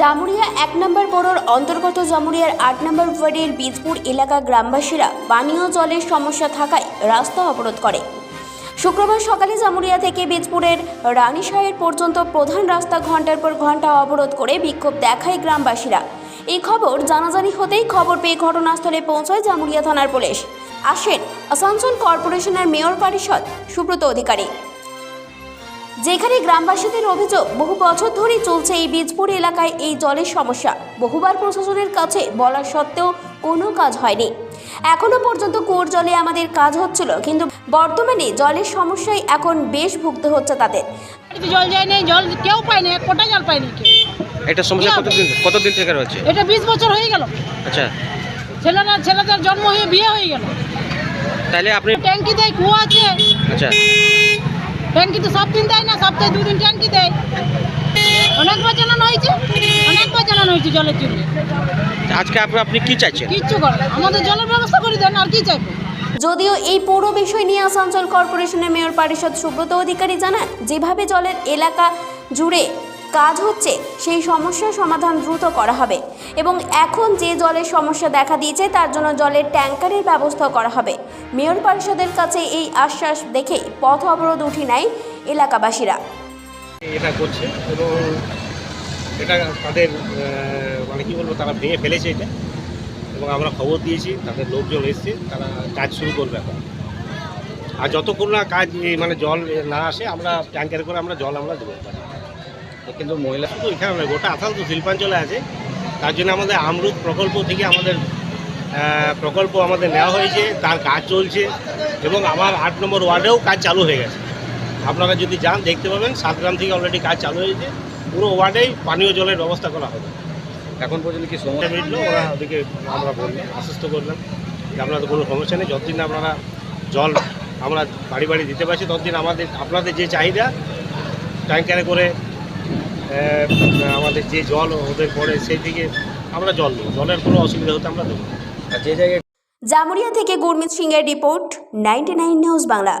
জামুরিয়া এক নম্বর বোর্ডের অন্তর্গত জামুরিয়ার আট নম্বর ওয়ার্ডের বীজপুর এলাকা গ্রামবাসীরা পানীয় জলের সমস্যা থাকায় রাস্তা অবরোধ করে। শুক্রবার সকালে জামুরিয়া থেকে বীজপুরের রানীশাহের পর্যন্ত প্রধান রাস্তা ঘণ্টার পর ঘণ্টা অবরোধ করে বিক্ষোভ দেখায় গ্রামবাসীরা। এই খবর জানাজানি হতেই খবর পেয়ে ঘটনাস্থলে পৌঁছায় জামুরিয়া থানার পুলিশ। আসেন আসানসোল কর্পোরেশনের মেয়র পরিষদ সুব্রত অধিকারী। যেখানে গ্রামবাসীদের অভিযোগ বহু বছর ধরেই চলছে এই বীজপুর এলাকায় এই জলের সমস্যা। বহুবার প্রশাসনের কাছে বলা সত্ত্বেও কোনো কাজ হয়নি। এখনও পর্যন্ত কুয়োর জলে আমাদের কাজ হচ্ছিল কিন্তু বর্তমানে জলের সমস্যায় এখন বেশ ভুগতে হচ্ছে তাদের। জল যায় নাই জল কেউ পায় না এক ফোঁটা জল পায়নি কেউ। এটা সমস্যা কতদিন কতদিন থেকে রয়েছে? এটা বিশ বছর হয়ে গেল। আচ্ছা। ছেলেরা ছেলেদের জন্ম হয়ে বিয়ে হয়ে গেল। তাহলে আপনি ট্যাঙ্কি দেয় কুয়া আছে। আচ্ছা। ট্যাঙ্কি তো সব দিন দেয় না সপ্তাহে দুদিন ট্যাঙ্কি দেয়। অনেকবার জানানো হয়েছে অনেকবার জানানো হয়েছে জলের জন্য। আজকে আপনি কি চাইছেন? কিচ্ছু করে না। আমাদের জলের ব্যবস্থা করে দেন আর কি চাইব? যদিও এই পুরো বিষয় নিয়ে আসানসোল কর্পোরেশনের মেয়র পরিষদ সুব্রত অধিকারী জানান যেভাবে জলের এলাকা জুড়ে কাজ হচ্ছে সেই সমস্যার সমাধান দ্রুত করা হবে। এবং এখন যে জলের সমস্যা দেখা দিয়েছে তার জন্য জলের ট্যাঙ্কারের ব্যবস্থা করা হবে। মেয়র পরিষদের কাছে এই আশ্বাস দেখে পথ অবরোধ উঠে নেয় এলাকাবাসীরা। এটা করছে এবং এটা তাদের মানে কি বলব, তারা ভেঙে ফেলেছে এটা। এবং আমরা খবর দিয়েছি, তাদের লোকজন এসছে, তারা কাজ শুরু করবে এখন। আর যতক্ষণ না কাজ মানে জল না আসে, আমরা ট্যাঙ্কার করে আমরা জল আমরা দেবো। কিন্তু মহিলা শুধু এখানে গোটা আসাল তো শিল্পাঞ্চলে আছে। তার জন্য আমাদের আমরুদ প্রকল্প থেকে আমাদের প্রকল্প আমাদের নেওয়া হয়েছে, তার কাজ চলছে। এবং আমার আট নম্বর ওয়ার্ডেও কাজ চালু হয়ে গেছে। আপনারা যদি যান দেখতে পাবেন সাতগ্রাম থেকে অলরেডি কাজ চালু হয়েছে। পুরো ওয়ার্ডেই পানীয় জলের ব্যবস্থা করা হবে। এখন পর্যন্ত কি সমস্যা? মিটলো ওরা ওদিকে আমরা বললাম আশ্বস্ত করলাম যে আপনাদের কোনো সমস্যা নেই। যতদিন আপনারা জল আমরা বাড়ি বাড়ি দিতে পারছি ততদিন আমাদের আপনাদের যে চাহিদা ট্যাঙ্কারে করে আমাদের যে জল ওদের পড়ে সেই থেকে আমরা জল দেবো জলের কোনো অসুবিধা হতে আমরা দেবো আর যে জায়গায় জামুরিয়া থেকে গুরমিত সিংয়ের রিপোর্ট নাইনটি নিউজ বাংলা।